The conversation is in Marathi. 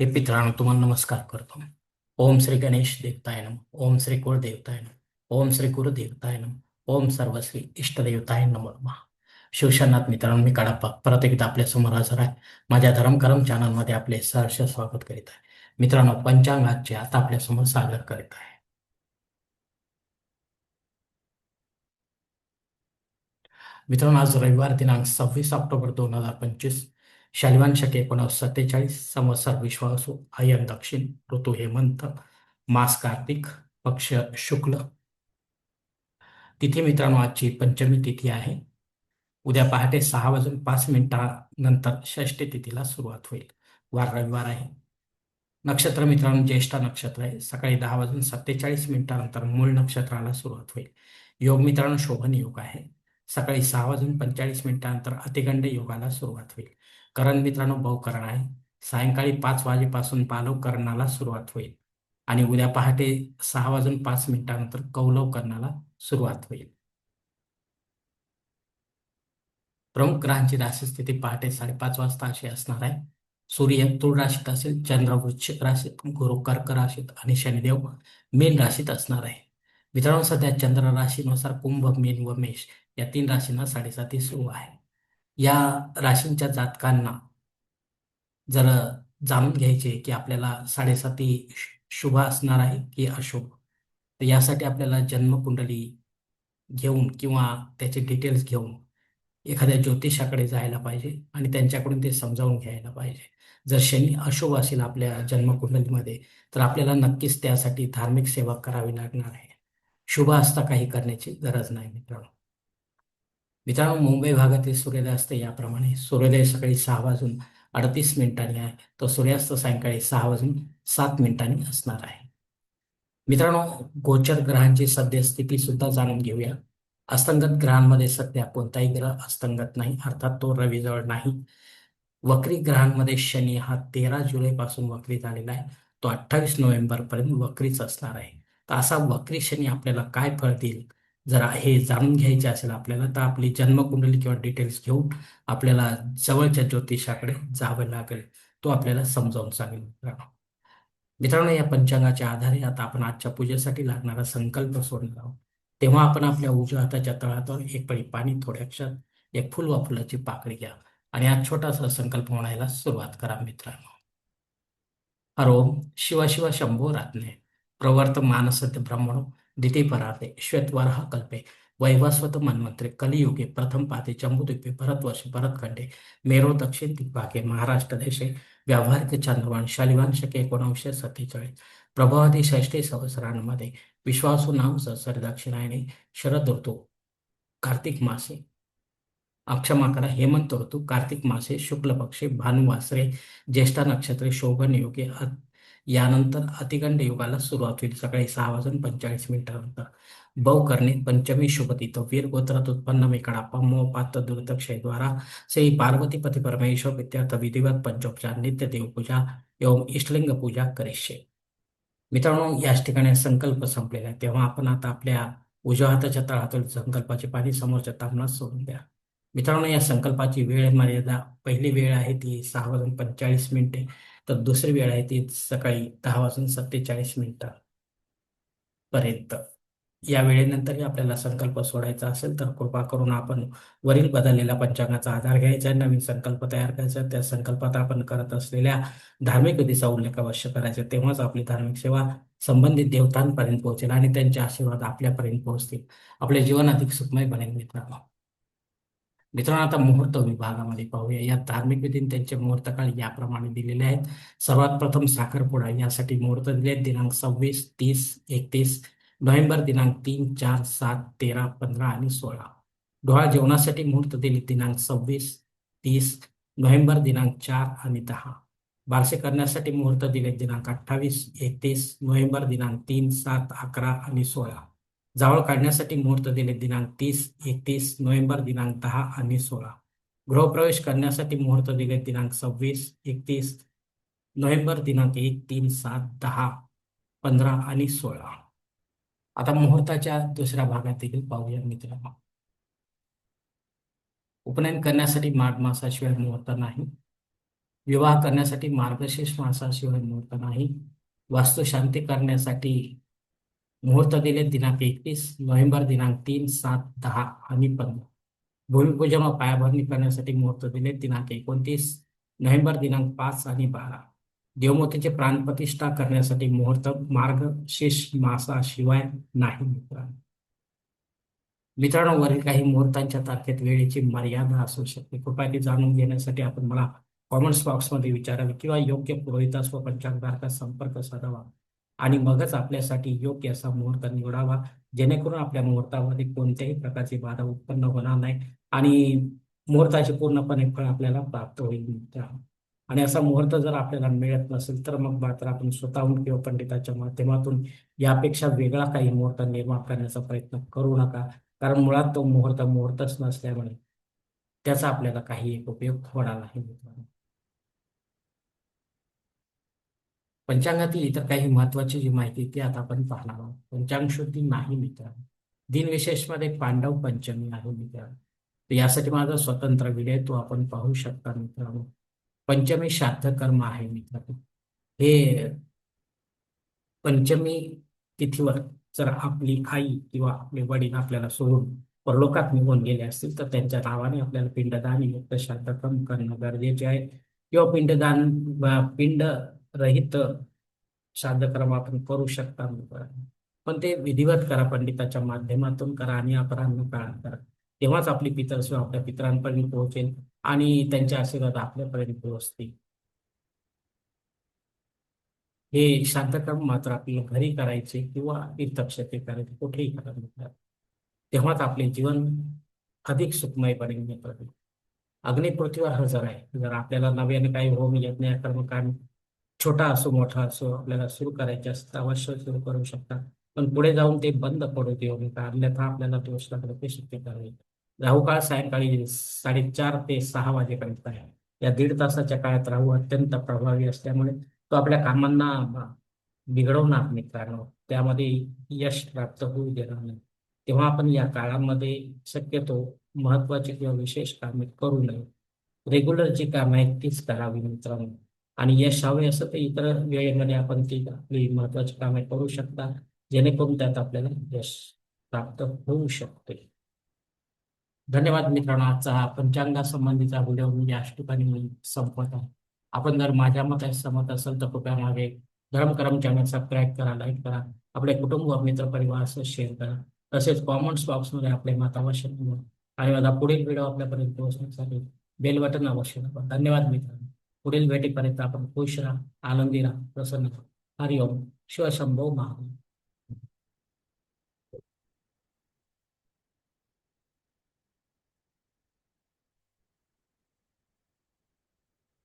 हे पित्रांनो तुम्हाला नमस्कार करतो. ओम श्री गणेश देवताय नम ओम श्री कुळ देवताय नम ओम श्री गुरु देवताय नम ओम सर्वश्री इष्टदेवताय नमो. शिवशनाथ मित्रांनो मी काळाप्पा परत एकदा आपल्यासमोर हजर आहे. माझ्या धर्मकरम चॅनलमध्ये आपले सहर्ष स्वागत करीत आहे. मित्रांनो पंचांगाचे आता आपल्यासमोर सादर करीत आहे. मित्रांनो आज रविवार दिनांक सव्वीस ऑक्टोबर दोन हजार पंचवीस शालिवान शके एकोणावीस सत्तेचाळीस संवत्सर विश्वासू अयन दक्षिण ऋतू हेमंत मास कार्तिक पक्ष शुक्ल. तिथी मित्रांनो आजची पंचमी तिथी आहे. उद्या पहाटे सहा वाजून पाच मिनिटानंतर षष्ठी तिथीला सुरुवात होईल. वार रविवार आहे. नक्षत्र मित्रांनो ज्येष्ठ नक्षत्र आहे. सकाळी दहा वाजून सत्तेचाळीस मिनिटानंतर मूळ नक्षत्राला सुरुवात होईल. योग मित्रांनो शोभन योग आहे. सकाळी सहा वाजून पंचेचाळीस मिनिटानंतर अतिगंड योगाला सुरुवात होईल. करण मित्रांनो बहुकरण आहे. सायंकाळी पाच वाजेपासून पालव करणाला सुरुवात होईल आणि उद्या पहाटे सहा वाजून पाच मिनिटानंतर कौलव करणाला सुरुवात होईल. प्रमुख ग्रहांची राशी स्थिती पहाटे साडेपाच वाजता अशी असणार आहे. सूर्य तुळ राशीत असेल चंद्र वृश्चिक राशीत गुरु कर्क राशीत आणि शनिदेव मेन राशीत असणार आहे. मित्रांनो सध्या चंद्र राशीनुसार कुंभ मीन व मेष या तीन राशींना साडेसाती सुरू आहे. या राशींच्या जातकांना जर जाणून घ्यायचे की आपल्याला साडेसाती शुभ असणार आहे की अशुभ तर यासाठी आपल्याला जन्मकुंडली घेऊन किंवा त्याचे डिटेल्स घेऊन एखाद्या ज्योतिषाकडे जायला पाहिजे आणि त्यांच्याकडून ते समजावून घ्यायला पाहिजे. जर शनी अशुभ असेल आपल्या जन्मकुंडलीमध्ये तर आपल्याला नक्कीच त्यासाठी धार्मिक सेवा करावी लागणार आहे. शुभ असता काही करण्याची गरज नाही मित्रांनो. मित्रांनो मुंबई भागातील सूर्योदय असते याप्रमाणे. सूर्योदय सकाळी सहा वाजून अडतीस मिनिटांनी आहे. तो सूर्यास्त सायंकाळी सहा वाजून सात मिनिटांनी असणार आहे. मित्रांनो गोचर ग्रहांची सद्यस्थिती सुद्धा जाणून घेऊया. अस्तंगत ग्रहांमध्ये सध्या कोणताही ग्रह अस्तंगत नाही अर्थात तो रवीजवळ नाही. वक्री ग्रहांमध्ये शनी हा तेरा जुलैपासून वक्री झालेला आहे. तो अठ्ठावीस नोव्हेंबर पर्यंत वक्रीच असणार आहे. तर असा वक्री शनी आपल्याला काय फळ देईल? जर हे जाणून घ्यायचे असेल आपल्याला तर आपली जन्मकुंडली किंवा डिटेल्स घेऊन आपल्याला जवळच्या ज्योतिषाकडे जावं लागेल. तो आपल्याला समजावून सांगेल. मित्रांनो मित्रांनो या पंचांगाच्या आधारे आता आपण आजच्या पूजेसाठी लागणारा संकल्प सोडणार आहोत. तेव्हा आपण आपल्या उजव्या हाताच्या तळातून एक पळी पाणी थोड्या क्षणात एक फुल वा फुलाची पाकळी घ्या आणि आज छोटासा संकल्प म्हणायला सुरुवात करा मित्रांनो. हरोम शिवा शिवा शंभो रात्ने. प्रवर्त मानसत्य ब्रह्मणो. दिती परार्थे श्वेतवारः कल्पे वैवस्वत मन्वंतरे कलियुगे प्रथम पाते जम्बुद्वीपे भरतवर्षे भरतखंडे मेरो दक्षिण दिग्भागे महाराष्ट्र देशे व्यावहारिक चांद्रवान शालिवांशके एकोणीसशे सत्तेचाळीस. प्रभावादी षष्टी संवत्सरांमध्ये विश्वासू नाम सहसर दक्षिणायने शरद ऋतू कार्तिक मासे. अक्षमा करा. हेमंत ऋतू कार्तिक मासे शुक्ल पक्षे भानुवासरे ज्येष्ठा नक्षत्रे शोभन योगे यानंतर अतिगंड युगाला सुरुवात होईल. सकाळी सहा वाजून पंचेचाळीस मिनिटानंतर. बौ करणे पंचमी तो वीर गोत्रात उत्पन्न मेकडाप्पा मो पात दुर्दक्षयद्वारा श्री पार्वती पती परमेश्वर विद्यार्थ विधिवत पंचोपचार नित्य देवपूजा एवं इष्टलिंग पूजा करिष्ये मित्रांनो याच ठिकाणी संकल्प संपलेला आहे. तेव्हा आपण आता आपल्या उजव्या हाताच्या तळातील संकल्पाचे पाणी समोरच्या तापणात सोडून द्या. मित्रांनो या संकल्पाची वेळ मर्यादा पहिली वेळ आहे ती सहा वाजून पंचेचाळीस मिनिटे. तर दुसरी वेळ आहे ती सकाळी दहा वाजून सत्तेचाळीस मिनिटं पर्यंत या वेळेनंतरही आपल्याला संकल्प सोडायचा असेल तर कृपा करून आपण वरील बदललेल्या पंचांगाचा आधार घ्यायचा नवीन संकल्प तयार करायचा त्या संकल्पात आपण करत असलेल्या धार्मिक विधीचा उल्लेख अवश्य करायचा. तेव्हाच आपली धार्मिक सेवा संबंधित देवतांपर्यंत पोहोचेल आणि त्यांचे आशीर्वाद आपल्यापर्यंत पोहोचतील. आपले जीवन अधिक सुखमय बनेल मित्रांनो. मित्रांनो आता मुहूर्त विभागामध्ये पाहूया. या धार्मिक विधी त्यांचे मुहूर्त काळ याप्रमाणे दिलेले आहेत. सर्वात प्रथम साखरपुडा. यासाठी मुहूर्त दिले दिनांक सव्वीस तीस एकतीस नोव्हेंबर दिनांक तीन चार सात तेरा पंधरा आणि सोळा. डोळा जेवणासाठी मुहूर्त दिले दिनांक सव्वीस तीस नोव्हेंबर दिनांक चार आणि दहा. बारसे करण्यासाठी मुहूर्त दिले दिनांक अठ्ठावीस एकतीस नोव्हेंबर दिनांक तीन सात अकरा आणि सोळा. जावळ काढण्यासाठी मुहूर्त दिले. दिनांक तीस एकतीस नोव्हेंबर दिनांक दहा आणि सोळा. गृहप्रवेश करण्यासाठी मुहूर्त दिले. दिनांक सव्वीस एकतीस नोव्हेंबर दिनांक एक तीन सात दहा पंधरा आणि सोळा. आता मुहूर्ताच्या दुसऱ्या भागात देखील पाहूया मित्रांनो. उपनयन करण्यासाठी माघ मासाशिवाय मुहूर्त नाही. विवाह करण्यासाठी मार्गशीर्ष मासाशिवाय मुहूर्त नाही. वास्तुशांती करण्यासाठी मुहूर्त दिले दिनांक एकतीस नोव्हेंबर दिनांक तीन सात दहा आणि पंधरा. भूमिपूजन व पायाभरणी करण्यासाठी मुहूर्त दिले दिनांक एकोणतीस नोव्हेंबर दिनांक पाच आणि बारा. देवमूर्तीचे प्राणप्रतिष्ठा करण्यासाठी मुहूर्त मार्ग मार्गशीर्ष मासाशिवाय नाही मित्रांनो. मित्रांनो वरील काही मुहूर्तांच्या तारखेत वेळेची मर्यादा असू शकते. कृपया ती जाणून घेण्यासाठी आपण मला कॉमेंट्स बॉक्समध्ये विचारावे किंवा योग्य पुरोहितास व पंचांगारका संपर्क साधावा. आणि मगच आपल्यासाठी योग्य असा मुहूर्त निवडावा जेणेकरून आपल्या मुहूर्तामध्ये कोणत्याही प्रकारची बाधा उत्पन्न होणार नाही आणि मुहूर्ताचे पूर्णपणे फळ आपल्याला प्राप्त होईल आणि असा मुहूर्त जर आपल्याला मिळत नसेल तर मग मात्र आपण स्वतःहून किंवा पंडिताच्या माध्यमातून यापेक्षा वेगळा काही मुहूर्त निर्माण करण्याचा प्रयत्न करू नका कारण मुळात तो मुहूर्त मुहूर्तच नसल्यामुळे त्याचा आपल्याला काही एक उपयोग होणार नाही मित्रांनो पंचांगातील इतर काही महत्वाची जी माहिती ती आता आपण पाहणार आहोत. पंचांग शुद्धी नाही मित्रांनो दिनविशेषमध्ये पांडव पंचमी आहे मित्रांनो यासाठी माझा स्वतंत्र व्हिडिओ तो आपण पाहू शकता मित्रांनो पंचमी श्राद्ध कर्म आहे मित्रांनो हे पंचमी तिथीवर जर आपली आई किंवा आपले वडील आपल्याला सोडून परलोकात निघून गेले असतील तर त्यांच्या नावाने आपल्याला पिंडदान युक्त श्राद्धक्रम करणं गरजेचे आहे. किंवा पिंडदान पिंड रहित साधक्रम आपण करू शकता पण ते विधिवत करा पंडिताच्या माध्यमातून करा आणि अपराह्न काळात करा. तेव्हाच आपली पितरस्व आपल्या पितरांपर्यंत पोहोचेल आणि त्यांचे आशीर्वाद आपल्यापर्यंत पोहोचतील. हे शांतक्रम मात्र आपल्याला घरी करायचे किंवा तीर्थक्षेत्रे करायचे कुठेही करा तेव्हाच आपले जीवन अधिक सुखमय बनेल मित्रांनो हजर आहे. जर आपल्याला नव्याने काही होम येत नाही कर्मकांड छोटा असो मोठा असो आपल्याला सुरू करायचे असतं अवश्य सुरू करू शकता पण पुढे जाऊन ते बंद पडू देऊ नका. अन्यथा आपल्याला दोष लागलं शक्यता होईल राहू काळ सायंकाळी साडेचार ते सहा वाजेपर्यंत आहे. या दीड तासाच्या काळात राहू अत्यंत प्रभावी असल्यामुळे तो आपल्या कामांना बिघडवणार मित्रांनो त्यामध्ये यश प्राप्त होऊ देणार नाही. तेव्हा आपण या काळामध्ये शक्यतो महत्वाची किंवा विशेष कामे करू नये. रेग्युलर जी कामं आहेत तीच करावी मित्रांनो. आणि यश हवे असं तर इतर वेळेमध्ये आपण ती आपली महत्वाची कामे करू शकता जेणेकरून त्यात आपल्याला यश प्राप्त होऊ शकते. धन्यवाद मित्रांनो. आजचा हा पंचांगासंबंधीचा व्हिडिओ मी याच ठिकाणी मी आहे आपण जर माझ्या मते सहमत असेल तर कृपया मागे धर्मकरम चॅनल सबस्क्राईब करा लाईक करा आपले कुटुंब मित्र परिवार शेअर करा. तसेच कॉमेंट्स बॉक्समध्ये आपले मत अवश्य आणि माझा पुढील व्हिडिओ आपल्यापर्यंत पोहोचण्यासाठी बेल बटन अवश्य धन्यवाद मित्रांनो. पुढील भेटीपर्यंत आपण खुश राहा आनंदी राहा प्रसन्न हरिओम. शिवशंभो महा